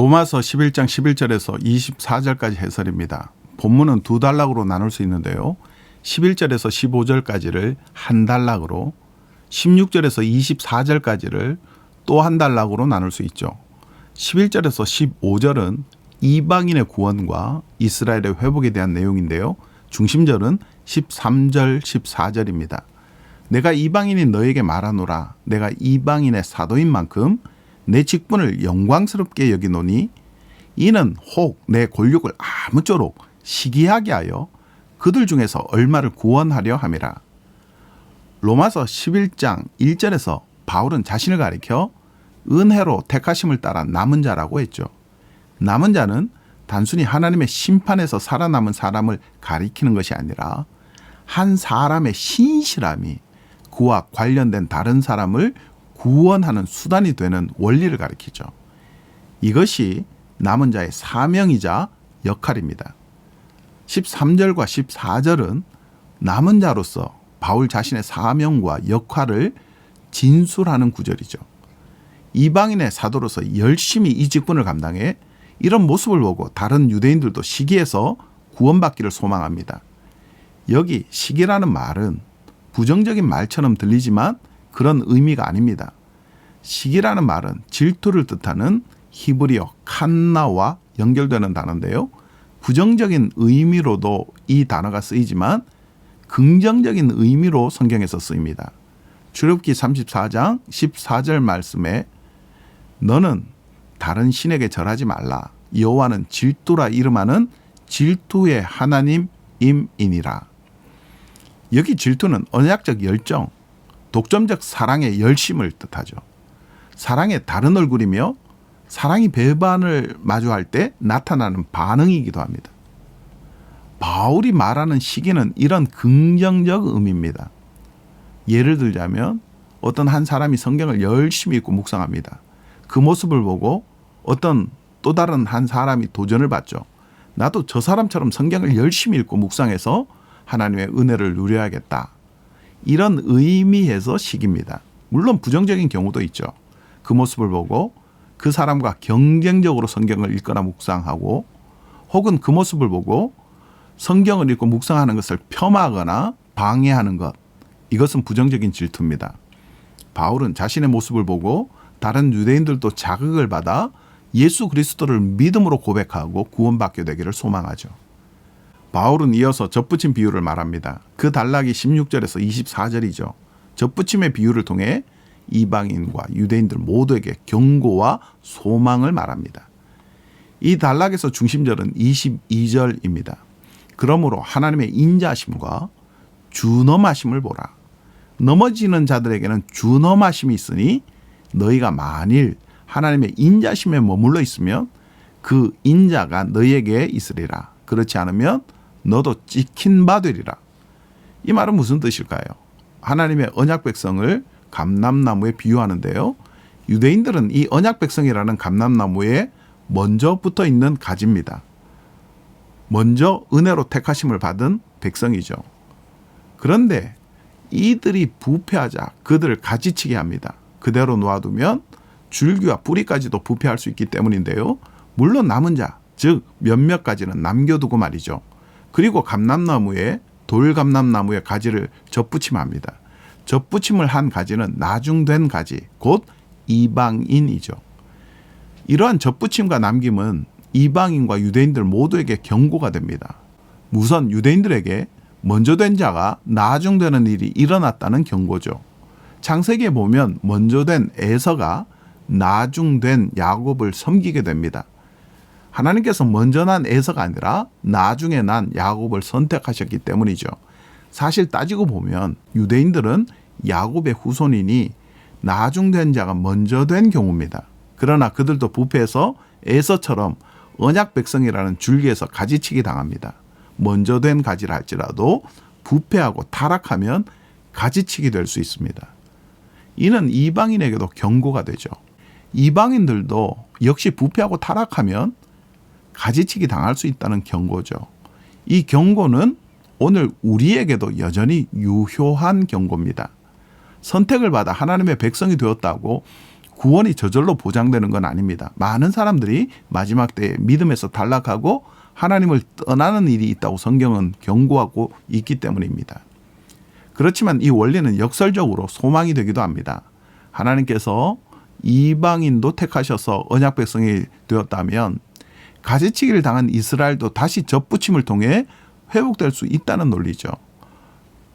로마서 11장 11절에서 24절까지 해설입니다. 본문은 두 단락으로 나눌 수 있는데요. 11절에서 15절까지를 한 단락으로 16절에서 24절까지를 또 한 단락으로 나눌 수 있죠. 11절에서 15절은 이방인의 구원과 이스라엘의 회복에 대한 내용인데요. 중심절은 13절, 14절입니다. 내가 이방인인 너에게 말하노라. 내가 이방인의 사도인 만큼 내 직분을 영광스럽게 여기노니 이는 혹 내 권력을 아무쪼록 시기하게 하여 그들 중에서 얼마를 구원하려 함이라. 로마서 11장 1절에서 바울은 자신을 가리켜 은혜로 택하심을 따라 남은 자라고 했죠. 남은 자는 단순히 하나님의 심판에서 살아남은 사람을 가리키는 것이 아니라 한 사람의 신실함이 그와 관련된 다른 사람을 구원하는 수단이 되는 원리를 가리키죠. 이것이 남은 자의 사명이자 역할입니다. 13절과 14절은 남은 자로서 바울 자신의 사명과 역할을 진술하는 구절이죠. 이방인의 사도로서 열심히 이 직분을 감당해 이런 모습을 보고 다른 유대인들도 시기에서 구원받기를 소망합니다. 여기 시기라는 말은 부정적인 말처럼 들리지만 그런 의미가 아닙니다. 시기라는 말은 질투를 뜻하는 히브리어 칸나와 연결되는 단어인데요. 부정적인 의미로도 이 단어가 쓰이지만 긍정적인 의미로 성경에서 쓰입니다. 출애굽기 34장 14절 말씀에 너는 다른 신에게 절하지 말라. 여호와는 질투라 이름하는 질투의 하나님임이니라. 여기 질투는 언약적 열정, 독점적 사랑의 열심을 뜻하죠. 사랑의 다른 얼굴이며 사랑이 배반을 마주할 때 나타나는 반응이기도 합니다. 바울이 말하는 시기는 이런 긍정적 의미입니다. 예를 들자면 어떤 한 사람이 성경을 열심히 읽고 묵상합니다. 그 모습을 보고 어떤 또 다른 한 사람이 도전을 받죠. 나도 저 사람처럼 성경을 열심히 읽고 묵상해서 하나님의 은혜를 누려야겠다. 이런 의미에서 시기입니다. 물론 부정적인 경우도 있죠. 그 모습을 보고 그 사람과 경쟁적으로 성경을 읽거나 묵상하고 혹은 그 모습을 보고 성경을 읽고 묵상하는 것을 폄하하거나 방해하는 것. 이것은 부정적인 질투입니다. 바울은 자신의 모습을 보고 다른 유대인들도 자극을 받아 예수 그리스도를 믿음으로 고백하고 구원받게 되기를 소망하죠. 바울은 이어서 접붙임 비유를 말합니다. 그 단락이 16절에서 24절이죠. 접붙임의 비유를 통해 이방인과 유대인들 모두에게 경고와 소망을 말합니다. 이 단락에서 중심절은 22절입니다. 그러므로 하나님의 인자심과 준엄하심을 보라. 넘어지는 자들에게는 준엄하심이 있으니 너희가 만일 하나님의 인자심에 머물러 있으면 그 인자가 너희에게 있으리라. 그렇지 않으면 너도 찍힌 바 되리라. 이 말은 무슨 뜻일까요? 하나님의 언약 백성을 감람나무에 비유하는데요. 유대인들은 이 언약 백성이라는 감람나무에 먼저 붙어 있는 가지입니다. 먼저 은혜로 택하심을 받은 백성이죠. 그런데 이들이 부패하자 그들을 가지치게 합니다. 그대로 놓아두면 줄기와 뿌리까지도 부패할 수 있기 때문인데요. 물론 남은 자, 즉 몇몇 가지는 남겨두고 말이죠. 그리고 감람나무에 돌감람나무의 가지를 접붙임합니다. 접붙임을 한 가지는 나중된 가지, 곧 이방인이죠. 이러한 접붙임과 남김은 이방인과 유대인들 모두에게 경고가 됩니다. 우선 유대인들에게 먼저 된 자가 나중되는 일이 일어났다는 경고죠. 창세기에 보면 먼저 된 에서가 나중된 야곱을 섬기게 됩니다. 하나님께서 먼저 난 에서가 아니라 나중에 난 야곱을 선택하셨기 때문이죠. 사실 따지고 보면 유대인들은 야곱의 후손이니 나중된 자가 먼저 된 경우입니다. 그러나 그들도 부패해서 에서처럼 언약 백성이라는 줄기에서 가지치기 당합니다. 먼저 된 가지라 할지라도 부패하고 타락하면 가지치기 될 수 있습니다. 이는 이방인에게도 경고가 되죠. 이방인들도 역시 부패하고 타락하면 가지치기 당할 수 있다는 경고죠. 이 경고는 오늘 우리에게도 여전히 유효한 경고입니다. 선택을 받아 하나님의 백성이 되었다고 구원이 저절로 보장되는 건 아닙니다. 많은 사람들이 마지막 때에 믿음에서 단락하고 하나님을 떠나는 일이 있다고 성경은 경고하고 있기 때문입니다. 그렇지만 이 원리는 역설적으로 소망이 되기도 합니다. 하나님께서 이방인도 택하셔서 언약 백성이 되었다면 가지치기를 당한 이스라엘도 다시 접붙임을 통해 회복될 수 있다는 논리죠.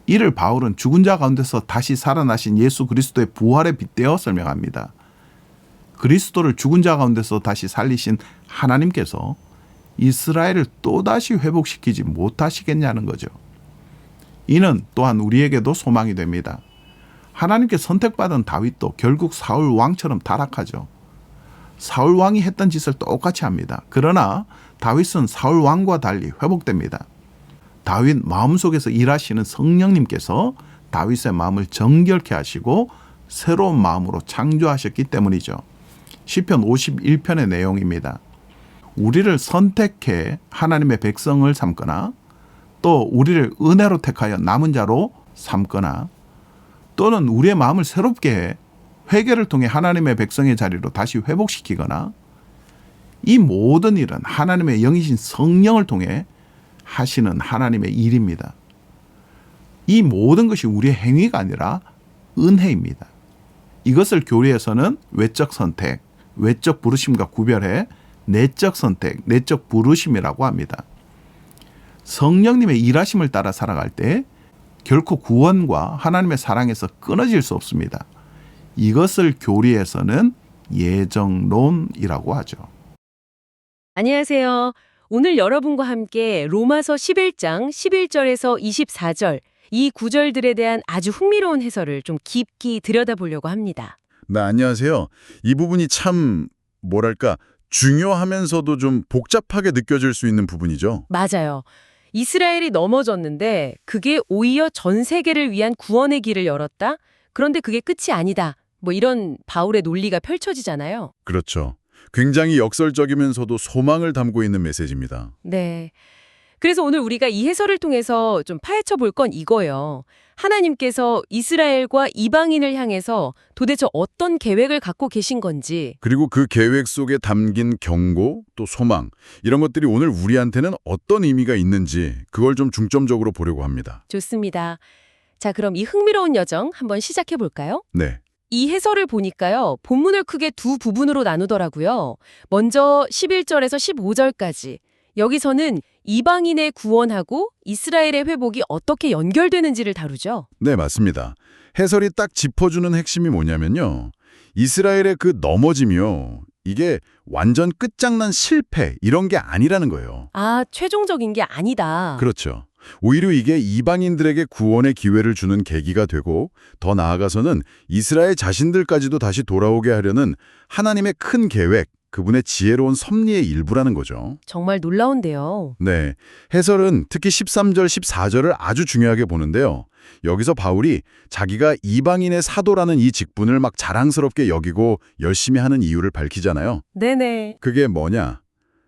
이를 바울은 죽은 자 가운데서 다시 살아나신 예수 그리스도의 부활에 빗대어 설명합니다. 그리스도를 죽은 자 가운데서 다시 살리신 하나님께서 이스라엘을 또다시 회복시키지 못하시겠냐는 거죠. 이는 또한 우리에게도 소망이 됩니다. 하나님께 선택받은 다윗도 결국 사울 왕처럼 타락하죠. 사울 왕이 했던 짓을 똑같이 합니다. 그러나 다윗은 사울 왕과 달리 회복됩니다. 다윗 마음속에서 일하시는 성령님께서 다윗의 마음을 정결케 하시고 새로운 마음으로 창조하셨기 때문이죠. 시편 51편의 내용입니다. 우리를 선택해 하나님의 백성을 삼거나 또 우리를 은혜로 택하여 남은 자로 삼거나 또는 우리의 마음을 새롭게 해 회개를 통해 하나님의 백성의 자리로 다시 회복시키거나 이 모든 일은 하나님의 영이신 성령을 통해 하시는 하나님의 일입니다. 이 모든 것이 우리의 행위가 아니라 은혜입니다. 이것을 교리에서는 외적 선택, 외적 부르심과 구별해 내적 선택, 내적 부르심이라고 합니다. 성령님의 일하심을 따라 살아갈 때 결코 구원과 하나님의 사랑에서 끊어질 수 없습니다. 이것을 교리에서는 예정론이라고 하죠. 안녕하세요. 오늘 여러분과 함께 로마서 11장 11절에서 24절 이 구절들에 대한 아주 흥미로운 해설을 좀 깊이 들여다보려고 합니다. 네, 안녕하세요. 이 부분이 참 뭐랄까 중요하면서도 좀 복잡하게 느껴질 수 있는 부분이죠. 맞아요. 이스라엘이 넘어졌는데 그게 오히려 전 세계를 위한 구원의 길을 열었다? 그런데 그게 끝이 아니다. 뭐 이런 바울의 논리가 펼쳐지잖아요. 그렇죠. 굉장히 역설적이면서도 소망을 담고 있는 메시지입니다. 네. 그래서 오늘 우리가 이 해설을 통해서 좀 파헤쳐 볼 건 이거예요. 하나님께서 이스라엘과 이방인을 향해서 도대체 어떤 계획을 갖고 계신 건지, 그리고 그 계획 속에 담긴 경고, 또 소망, 이런 것들이 오늘 우리한테는 어떤 의미가 있는지 그걸 좀 중점적으로 보려고 합니다. 좋습니다. 자, 그럼 이 흥미로운 여정 한번 시작해 볼까요? 네. 이 해설을 보니까요, 본문을 크게 두 부분으로 나누더라고요. 먼저 11절에서 15절까지. 여기서는 이방인의 구원하고 이스라엘의 회복이 어떻게 연결되는지를 다루죠. 네, 맞습니다. 해설이 딱 짚어주는 핵심이 뭐냐면요. 이스라엘의 그 넘어짐이요. 이게 완전 끝장난 실패 이런 게 아니라는 거예요. 아, 최종적인 게 아니다. 그렇죠. 오히려 이게 이방인들에게 구원의 기회를 주는 계기가 되고 더 나아가서는 이스라엘 자신들까지도 다시 돌아오게 하려는 하나님의 큰 계획, 그분의 지혜로운 섭리의 일부라는 거죠. 정말 놀라운데요. 네. 해설은 특히 13절, 14절을 아주 중요하게 보는데요. 여기서 바울이 자기가 이방인의 사도라는 이 직분을 막 자랑스럽게 여기고 열심히 하는 이유를 밝히잖아요. 네네. 그게 뭐냐?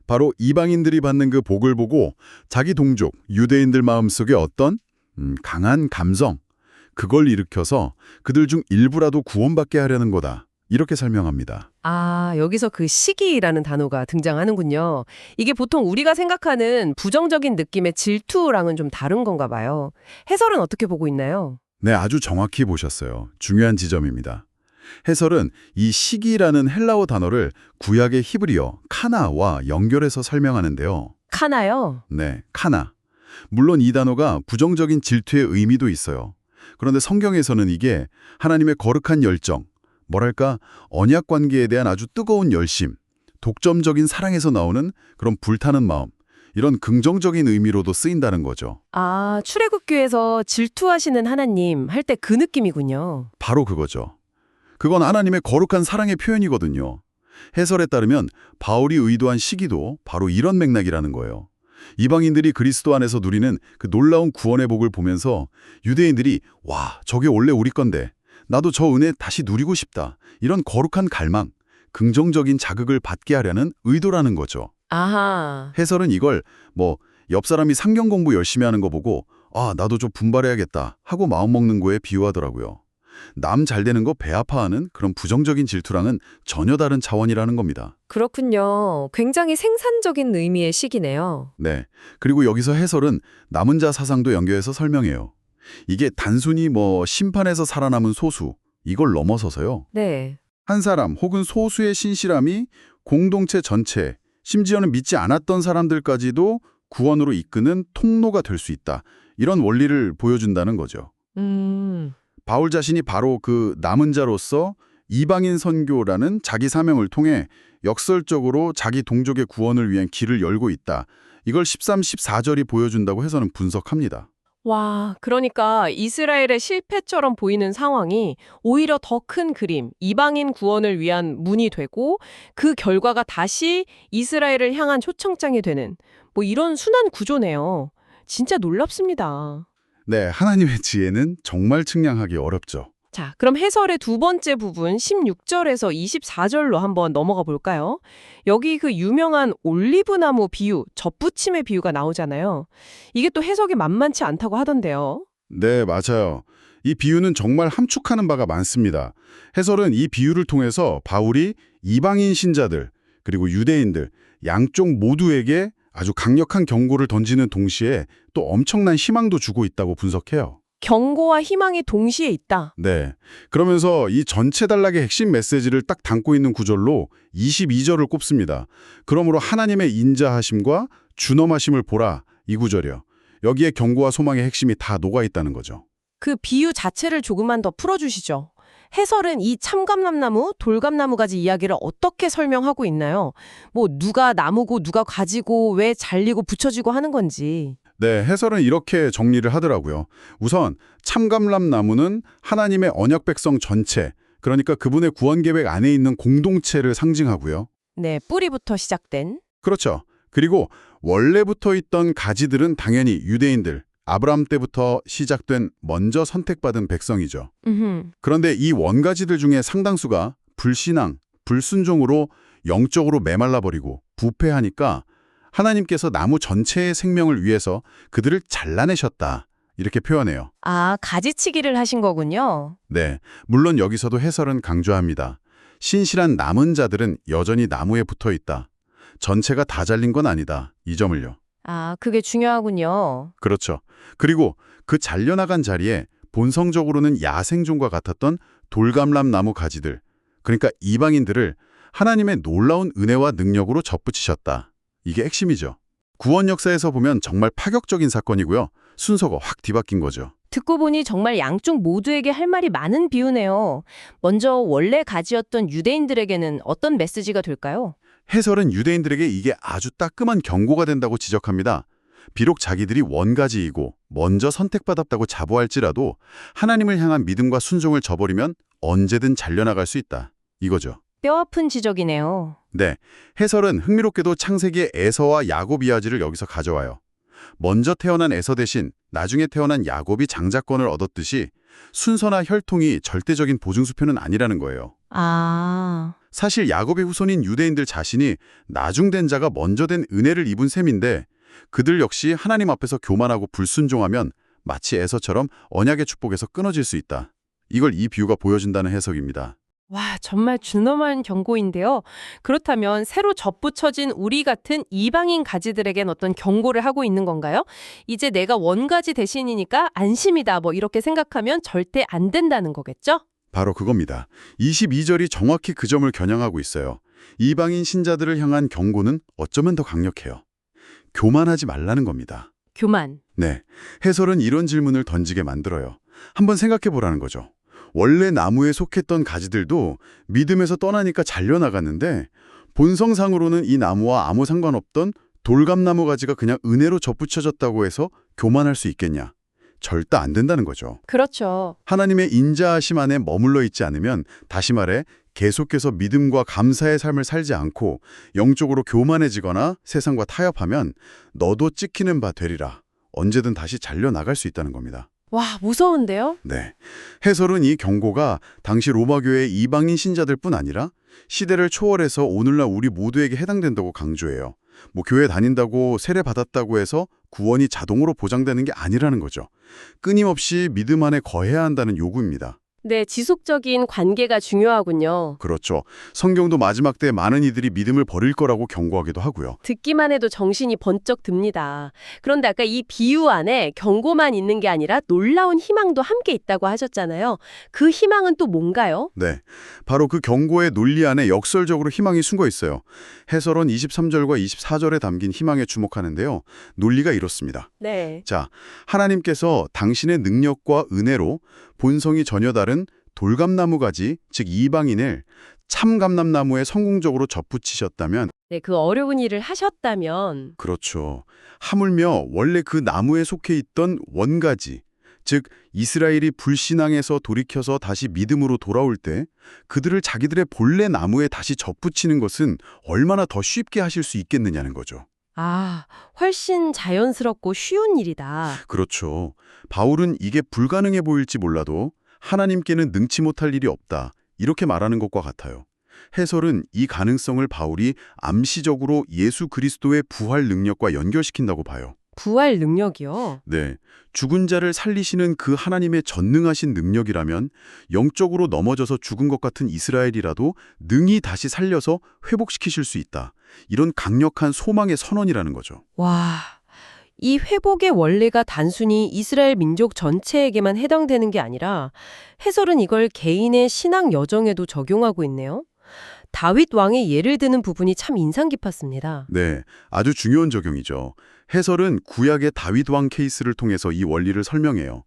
바로 이방인들이 받는 그 복을 보고 자기 동족, 유대인들 마음속에 어떤 음, 강한 감성, 그걸 일으켜서 그들 중 일부라도 구원받게 하려는 거다. 이렇게 설명합니다. 아, 여기서 그 시기라는 단어가 등장하는군요. 이게 보통 우리가 생각하는 부정적인 느낌의 질투랑은 좀 다른 건가 봐요. 해설은 어떻게 보고 있나요? 네, 아주 정확히 보셨어요. 중요한 지점입니다. 해설은 이 시기라는 헬라어 단어를 구약의 히브리어 카나와 연결해서 설명하는데요. 카나요? 네, 카나. 물론 이 단어가 부정적인 질투의 의미도 있어요. 그런데 성경에서는 이게 하나님의 거룩한 열정, 뭐랄까 언약 관계에 대한 아주 뜨거운 열심, 독점적인 사랑에서 나오는 그런 불타는 마음, 이런 긍정적인 의미로도 쓰인다는 거죠. 아, 출애굽교에서 질투하시는 하나님 할 때 그 느낌이군요. 바로 그거죠. 그건 하나님의 거룩한 사랑의 표현이거든요. 해설에 따르면 바울이 의도한 시기도 바로 이런 맥락이라는 거예요. 이방인들이 그리스도 안에서 누리는 그 놀라운 구원의 복을 보면서 유대인들이 와, 저게 원래 우리 건데 나도 저 은혜 다시 누리고 싶다. 이런 거룩한 갈망, 긍정적인 자극을 받게 하려는 의도라는 거죠. 아하. 해설은 이걸 뭐 옆 사람이 상경 공부 열심히 하는 거 보고 아, 나도 좀 분발해야겠다 하고 마음먹는 거에 비유하더라고요. 남 잘 되는 거 배 아파하는 그런 부정적인 질투랑은 전혀 다른 차원이라는 겁니다. 그렇군요. 굉장히 생산적인 의미의 시기네요. 네. 그리고 여기서 해설은 남은 자 사상도 연결해서 설명해요. 이게 단순히 뭐 심판에서 살아남은 소수, 이걸 넘어서서요. 네. 한 사람 혹은 소수의 신실함이 공동체 전체, 심지어는 믿지 않았던 사람들까지도 구원으로 이끄는 통로가 될 수 있다. 이런 원리를 보여준다는 거죠. 음. 바울 자신이 바로 그 남은 자로서 이방인 선교라는 자기 사명을 통해 역설적으로 자기 동족의 구원을 위한 길을 열고 있다. 이걸 13, 14절이 보여준다고 해서는 분석합니다. 와, 그러니까 이스라엘의 실패처럼 보이는 상황이 오히려 더 큰 그림, 이방인 구원을 위한 문이 되고 그 결과가 다시 이스라엘을 향한 초청장이 되는 뭐 이런 순환 구조네요. 진짜 놀랍습니다. 네, 하나님의 지혜는 정말 측량하기 어렵죠. 자, 그럼 해설의 두 번째 부분 16절에서 24절로 한번 넘어가 볼까요? 여기 그 유명한 올리브나무 비유, 젖붙임의 비유가 나오잖아요. 이게 또 해석이 만만치 않다고 하던데요. 네, 맞아요. 이 비유는 정말 함축하는 바가 많습니다. 해설은 이 비유를 통해서 바울이 이방인 신자들 그리고 유대인들 양쪽 모두에게 아주 강력한 경고를 던지는 동시에 또 엄청난 희망도 주고 있다고 분석해요. 경고와 희망이 동시에 있다. 네. 그러면서 이 전체 단락의 핵심 메시지를 딱 담고 있는 구절로 22절을 꼽습니다. 그러므로 하나님의 인자하심과 준엄하심을 보라 이 구절이요. 여기에 경고와 소망의 핵심이 다 녹아 있다는 거죠. 그 비유 자체를 조금만 더 풀어주시죠. 해설은 이 참감람나무, 돌감나무 가지 이야기를 어떻게 설명하고 있나요? 뭐 누가 나무고 누가 가지고 왜 잘리고 붙여지고 하는 건지. 네, 해설은 이렇게 정리를 하더라고요. 우선 참감람 나무는 하나님의 언약 백성 전체, 그러니까 그분의 구원 계획 안에 있는 공동체를 상징하고요. 네, 뿌리부터 시작된. 그렇죠. 그리고 원래부터 있던 가지들은 당연히 유대인들, 아브라함 때부터 시작된 먼저 선택받은 백성이죠. 음흠. 그런데 이 원가지들 중에 상당수가 불신앙, 불순종으로 영적으로 메말라버리고 부패하니까 하나님께서 나무 전체의 생명을 위해서 그들을 잘라내셨다. 이렇게 표현해요. 아, 가지치기를 하신 거군요. 네, 물론 여기서도 해설은 강조합니다. 신실한 남은 자들은 여전히 나무에 붙어 있다. 전체가 다 잘린 건 아니다. 이 점을요. 아, 그게 중요하군요. 그렇죠. 그리고 그 잘려나간 자리에 본성적으로는 야생종과 같았던 돌감람 나무 가지들, 그러니까 이방인들을 하나님의 놀라운 은혜와 능력으로 접붙이셨다. 이게 핵심이죠. 구원 역사에서 보면 정말 파격적인 사건이고요. 순서가 확 뒤바뀐 거죠. 듣고 보니 정말 양쪽 모두에게 할 말이 많은 비유네요. 먼저 원래 가지였던 유대인들에게는 어떤 메시지가 될까요? 해설은 유대인들에게 이게 아주 따끔한 경고가 된다고 지적합니다. 비록 자기들이 원가지이고 먼저 선택받았다고 자부할지라도 하나님을 향한 믿음과 순종을 저버리면 언제든 잘려나갈 수 있다. 이거죠. 뼈아픈 지적이네요. 네, 해설은 흥미롭게도 창세기의 에서와 야곱 이야기를 여기서 가져와요. 먼저 태어난 에서 대신 나중에 태어난 야곱이 장자권을 얻었듯이 순서나 혈통이 절대적인 보증수표는 아니라는 거예요. 아, 사실 야곱의 후손인 유대인들 자신이 나중된 자가 먼저 된 은혜를 입은 셈인데 그들 역시 하나님 앞에서 교만하고 불순종하면 마치 에서처럼 언약의 축복에서 끊어질 수 있다. 이걸 이 비유가 보여준다는 해석입니다. 와, 정말 준엄한 경고인데요. 그렇다면 새로 접붙여진 우리 같은 이방인 가지들에겐 어떤 경고를 하고 있는 건가요? 이제 내가 원가지 대신이니까 안심이다. 뭐 이렇게 생각하면 절대 안 된다는 거겠죠? 바로 그겁니다. 22절이 정확히 그 점을 겨냥하고 있어요. 이방인 신자들을 향한 경고는 어쩌면 더 강력해요. 교만하지 말라는 겁니다. 교만. 네, 해설은 이런 질문을 던지게 만들어요. 한번 생각해 보라는 거죠. 원래 나무에 속했던 가지들도 믿음에서 떠나니까 잘려나갔는데 본성상으로는 이 나무와 아무 상관없던 돌감나무 가지가 그냥 은혜로 접붙여졌다고 해서 교만할 수 있겠냐? 절대 안 된다는 거죠. 그렇죠. 하나님의 인자하심 안에 머물러 있지 않으면 다시 말해 계속해서 믿음과 감사의 삶을 살지 않고 영적으로 교만해지거나 세상과 타협하면 너도 찍히는 바 되리라. 언제든 다시 잘려나갈 수 있다는 겁니다. 와, 무서운데요? 네. 해설은 이 경고가 당시 로마 교회의 이방인 신자들뿐 아니라 시대를 초월해서 오늘날 우리 모두에게 해당된다고 강조해요. 뭐 교회 다닌다고 세례 받았다고 해서 구원이 자동으로 보장되는 게 아니라는 거죠. 끊임없이 믿음 안에 거해야 한다는 요구입니다. 네, 지속적인 관계가 중요하군요. 그렇죠. 성경도 마지막 때 많은 이들이 믿음을 버릴 거라고 경고하기도 하고요. 듣기만 해도 정신이 번쩍 듭니다. 그런데 아까 이 비유 안에 경고만 있는 게 아니라 놀라운 희망도 함께 있다고 하셨잖아요. 그 희망은 또 뭔가요? 네. 바로 그 경고의 논리 안에 역설적으로 희망이 숨겨 있어요. 해설원 23절과 24절에 담긴 희망에 주목하는데요. 논리가 이렇습니다. 네. 자, 하나님께서 당신의 능력과 은혜로 본성이 전혀 다른 돌감나무 가지, 즉 이방인을 참감람나무에 성공적으로 접붙이셨다면 네, 그 어려운 일을 하셨다면 그렇죠. 하물며 원래 그 나무에 속해 있던 원가지, 즉 이스라엘이 불신앙에서 돌이켜서 다시 믿음으로 돌아올 때 그들을 자기들의 본래 나무에 다시 접붙이는 것은 얼마나 더 쉽게 하실 수 있겠느냐는 거죠. 아, 훨씬 자연스럽고 쉬운 일이다. 그렇죠. 바울은 이게 불가능해 보일지 몰라도 하나님께는 능치 못할 일이 없다. 이렇게 말하는 것과 같아요. 해설은 이 가능성을 바울이 암시적으로 예수 그리스도의 부활 능력과 연결시킨다고 봐요. 부활 능력이요. 네. 죽은 자를 살리시는 그 하나님의 전능하신 능력이라면 영적으로 넘어져서 죽은 것 같은 이스라엘이라도 능히 다시 살려서 회복시키실 수 있다. 이런 강력한 소망의 선언이라는 거죠. 와, 이 회복의 원리가 단순히 이스라엘 민족 전체에게만 해당되는 게 아니라 해설은 이걸 개인의 신앙 여정에도 적용하고 있네요. 다윗 왕의 예를 드는 부분이 참 인상 깊었습니다. 네, 아주 중요한 적용이죠. 해설은 구약의 다윗 왕 케이스를 통해서 이 원리를 설명해요.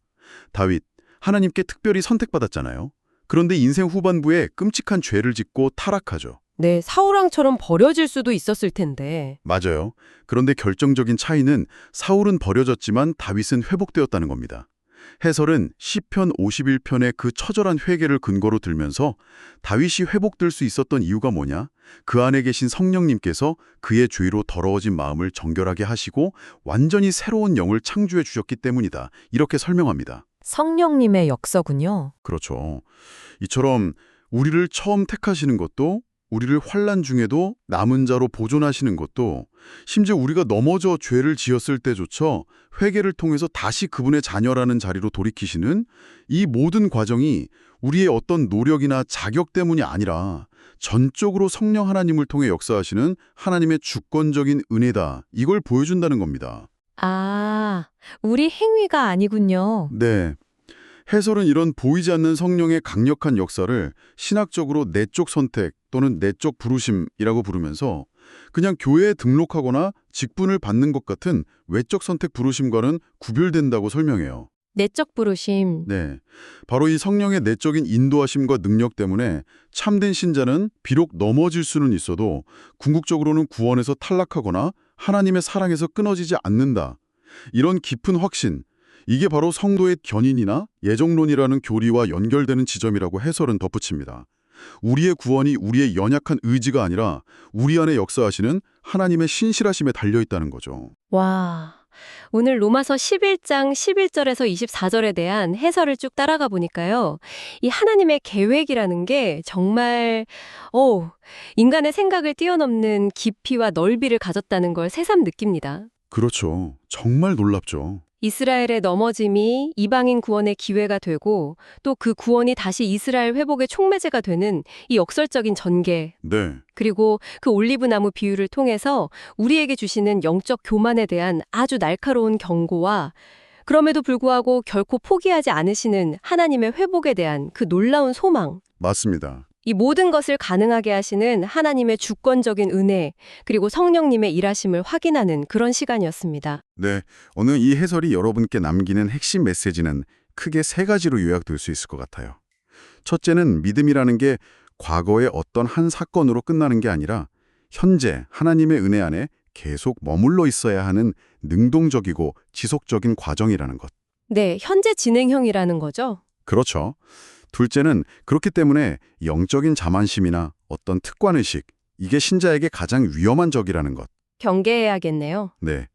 다윗, 하나님께 특별히 선택받았잖아요. 그런데 인생 후반부에 끔찍한 죄를 짓고 타락하죠. 네, 사울왕처럼 버려질 수도 있었을 텐데. 맞아요. 그런데 결정적인 차이는 사울은 버려졌지만 다윗은 회복되었다는 겁니다. 해설은 시편 51편의 그 처절한 회개를 근거로 들면서 다윗이 회복될 수 있었던 이유가 뭐냐? 그 안에 계신 성령님께서 그의 죄로 더러워진 마음을 정결하게 하시고 완전히 새로운 영을 창조해 주셨기 때문이다. 이렇게 설명합니다. 성령님의 역서군요. 그렇죠. 이처럼 우리를 처음 택하시는 것도 우리를 환란 중에도 남은 자로 보존하시는 것도 심지어 우리가 넘어져 죄를 지었을 때조차 회개를 통해서 다시 그분의 자녀라는 자리로 돌이키시는 이 모든 과정이 우리의 어떤 노력이나 자격 때문이 아니라 전적으로 성령 하나님을 통해 역사하시는 하나님의 주권적인 은혜다. 이걸 보여준다는 겁니다. 아, 우리 행위가 아니군요. 네. 해설은 이런 보이지 않는 성령의 강력한 역사를 신학적으로 내적 선택 또는 내적 부르심이라고 부르면서 그냥 교회에 등록하거나 직분을 받는 것 같은 외적 선택 부르심과는 구별된다고 설명해요. 내적 부르심. 네. 바로 이 성령의 내적인 인도하심과 능력 때문에 참된 신자는 비록 넘어질 수는 있어도 궁극적으로는 구원에서 탈락하거나 하나님의 사랑에서 끊어지지 않는다. 이런 깊은 확신, 이게 바로 성도의 견인이나 예정론이라는 교리와 연결되는 지점이라고 해설은 덧붙입니다. 우리의 구원이 우리의 연약한 의지가 아니라 우리 안에 역사하시는 하나님의 신실하심에 달려있다는 거죠. 와. 오늘 로마서 11장 11절에서 24절에 대한 해설을 쭉 따라가 보니까요. 이 하나님의 계획이라는 게 정말 오, 인간의 생각을 뛰어넘는 깊이와 넓이를 가졌다는 걸 새삼 느낍니다. 그렇죠. 정말 놀랍죠. 이스라엘의 넘어짐이 이방인 구원의 기회가 되고 또 그 구원이 다시 이스라엘 회복의 촉매제가 되는 이 역설적인 전개 네. 그리고 그 올리브 나무 비유를 통해서 우리에게 주시는 영적 교만에 대한 아주 날카로운 경고와 그럼에도 불구하고 결코 포기하지 않으시는 하나님의 회복에 대한 그 놀라운 소망 맞습니다. 이 모든 것을 가능하게 하시는 하나님의 주권적인 은혜 그리고 성령님의 일하심을 확인하는 그런 시간이었습니다. 네, 오늘 이 해설이 여러분께 남기는 핵심 메시지는 크게 세 가지로 요약될 수 있을 것 같아요. 첫째는 믿음이라는 게 과거의 어떤 한 사건으로 끝나는 게 아니라 현재 하나님의 은혜 안에 계속 머물러 있어야 하는 능동적이고 지속적인 과정이라는 것. 네, 현재 진행형이라는 거죠. 그렇죠. 둘째는 그렇기 때문에 영적인 자만심이나 어떤 특권의식, 이게 신자에게 가장 위험한 적이라는 것. 경계해야겠네요. 네.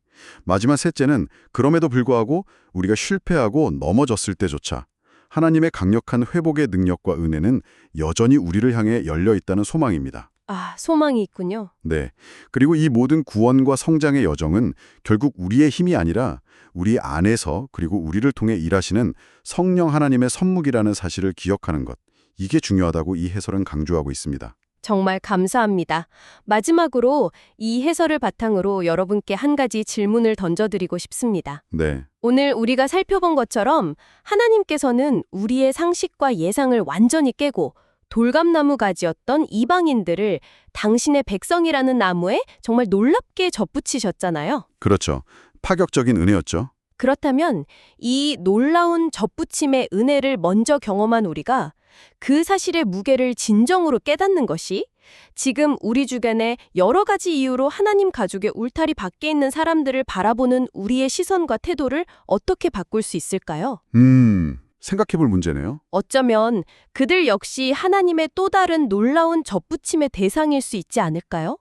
마지막 셋째는 그럼에도 불구하고 우리가 실패하고 넘어졌을 때조차 하나님의 강력한 회복의 능력과 은혜는 여전히 우리를 향해 열려 있다는 소망입니다. 아, 소망이 있군요. 네. 그리고 이 모든 구원과 성장의 여정은 결국 우리의 힘이 아니라 우리 안에서 그리고 우리를 통해 일하시는 성령 하나님의 선묵이라는 사실을 기억하는 것. 이게 중요하다고 이 해설은 강조하고 있습니다. 정말 감사합니다. 마지막으로 이 해설을 바탕으로 여러분께 한 가지 질문을 던져드리고 싶습니다. 네. 오늘 우리가 살펴본 것처럼 하나님께서는 우리의 상식과 예상을 완전히 깨고 돌감나무 가지였던 이방인들을 당신의 백성이라는 나무에 정말 놀랍게 접붙이셨잖아요. 그렇죠. 파격적인 은혜였죠. 그렇다면 이 놀라운 접붙임의 은혜를 먼저 경험한 우리가 그 사실의 무게를 진정으로 깨닫는 것이 지금 우리 주변에 여러 가지 이유로 하나님 가족의 울타리 밖에 있는 사람들을 바라보는 우리의 시선과 태도를 어떻게 바꿀 수 있을까요? 음, 생각해 볼 문제네요. 어쩌면 그들 역시 하나님의 또 다른 놀라운 접붙임의 대상일 수 있지 않을까요?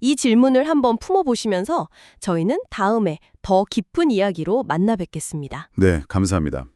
이 질문을 한번 품어보시면서 저희는 다음에 더 깊은 이야기로 만나 뵙겠습니다. 네, 감사합니다.